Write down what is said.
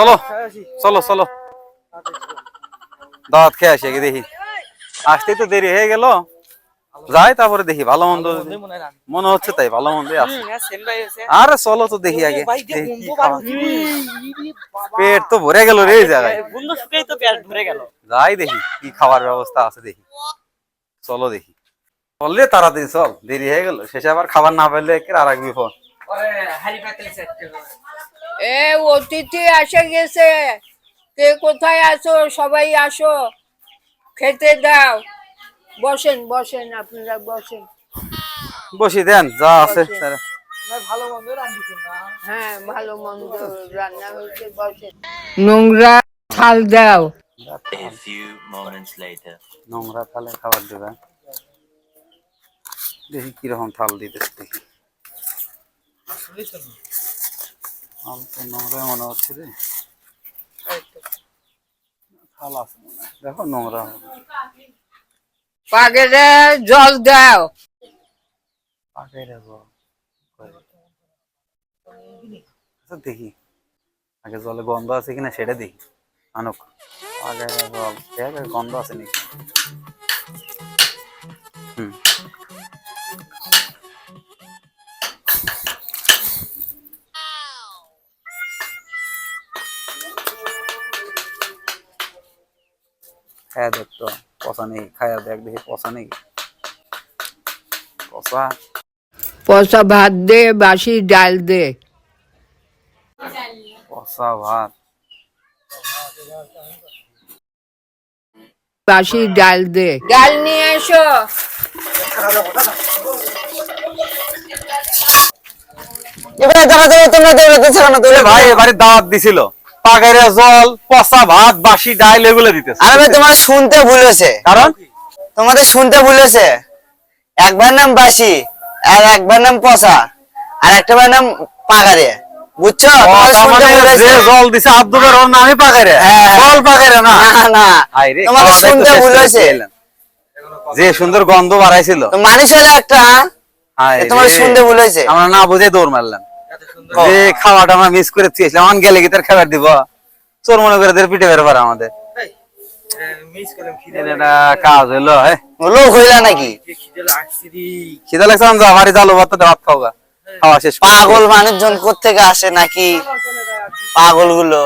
চলো চলো চলো। দাওয়াত খেয়ে আসি আগে দেখি। আসতে তো দেরি হয়ে গেল। যাই তারপরে দেখি ভালো মন্দ মনে হচ্ছে তাই ভালো মন্দ আছে। আরে চলো তো দেখি আগে। দেখি পেট তো ভরে গেল রে এই জায়গায়। যাই দেখি কি খাবার ব্যবস্থা আছে দেখি। চলো দেখি। চললে তাড়াতাড়ি চল দেরি হয়ে গেল। শেষে আবার খাবার না পেলে আর এক বিপদ। এ অতিথি এসে গেছে। কে কোথায় আছো? সবাই আসো। খেতে দাও। বসেন বসেন আপনারা বসেন। বসি দেন যা আছে। তারা। হ্যাঁ ভালো মন্দ রান্না হয়েছে বসেন। নোংরা থাল দাও। নোংরা থালে খাবার দেবে। দেখি কীরকম থাল দিতেছে দেখি। নোংরা মনে হচ্ছে রে। থাল আছে মনে দেখো নোংরা জল দাও। আচ্ছা দেখি। আগে জলে গন্ধ আছে কিনা সেটা দেখি। আনুক। আগে জল। গন্ধ আছে নাকি? খায়া দেখ তো পচা নেই খায়া দেখ দেখি পচা নেই। পচা। পয়সা ভাত দে বাসি ডাল দে। পচা ভাত। বাসি ডাল দে। ডাল নিয়ে এসো। এবারে দেখা যাবে তোমরা এ দৌড়ে ভাই এবারে দাওয়াত দিছিল। জল পচা ভাত বাসি ডাইল এগুলো দিতেছে। আরে ভাই তোমার শুনতে ভুলেছে কারণ? তোমাদের শুনতে ভুলেছে একবার নাম বাসি আর একবার নাম পচা আর একটা বার নাম পাগারে বুঝছ? ও, তোমাদের তার শুনতে মানে যে জল দিছে আব্দুলের ওর নামই পাগাইরে। হ্যাঁ। জল না। না তোমাদের শুনতে ভুলেছে যে সুন্দর গন্ধ বাড়াইছিল। তো মানুষ হলে একটা তোমার শুনতে ভুলেছে আমরা না বুঝে দৌড় মারলাম। যে খাওয়াটা আমরা মিস করে দিয়েছিলাম গেলে কি তার খাবার দিব। চোর মনে করে তোর পিঠে বের পারে আমাদের। কাজ হইল হ্যাঁ নাকি? খিদে লাগছে আমি যা বাড়ি ভাত ভাত খাওয়া খাওয়া শেষ। পাগল মানুষজন কোথেকে আসে নাকি? পাগলগুলো